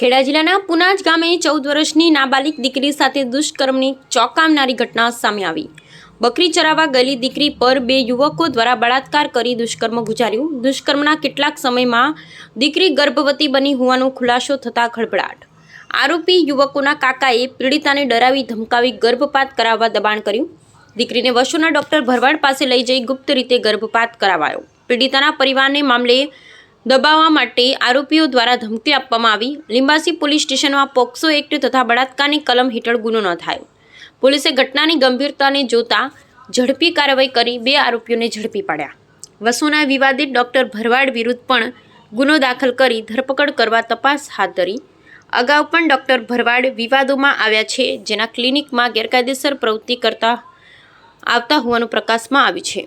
ખેડા જિલ્લાના પુનાજ ગામે ચૌદ વર્ષની નાબાલિક દીકરી સાથે દુષ્કર્મની ચોંકાવનારી ઘટના સામે આવી. બકરી ચરાવવા ગયેલી દીકરી પર બે યુવકો દ્વારા બળાત્કાર કરી દુષ્કર્મ ગુજાર્યું. દુષ્કર્મના કેટલાક સમયમાં દીકરી ગર્ભવતી બની હોવાનો ખુલાસો થતાં ખળભળાટ. આરોપી યુવકોના કાકાએ પીડિતાને ડરાવી ધમકાવી ગર્ભપાત કરાવવા દબાણ કર્યું. દીકરીને વશોના ડોક્ટર ભરવાડ પાસે લઈ જઈ ગુપ્ત રીતે ગર્ભપાત કરાવાયો. પીડિતાના પરિવારને મામલે દબાવવા માટે આરોપીઓ દ્વારા ધમકી આપવામાં આવી. લિંબાસી પોલીસ સ્ટેશનમાં પોક્સો એક્ટ તથા બળાત્કારની કલમ હેઠળ ગુનો નોંધાયો. પોલીસે ઘટનાની ગંભીરતાને જોતા ઝડપી કાર્યવાહી કરી બે આરોપીઓને ઝડપી પાડ્યા. વસુના વિવાદિત ડોક્ટર ભરવાડ વિરુદ્ધ પણ ગુનો દાખલ કરી ધરપકડ કરવા તપાસ હાથ ધરી. અગાઉ પણ ડોક્ટર ભરવાડ વિવાદોમાં આવ્યા છે, જેના ક્લિનિકમાં ગેરકાયદેસર પ્રવૃત્તિ કરતા આવતા હોવાનું પ્રકાશમાં આવ્યું છે.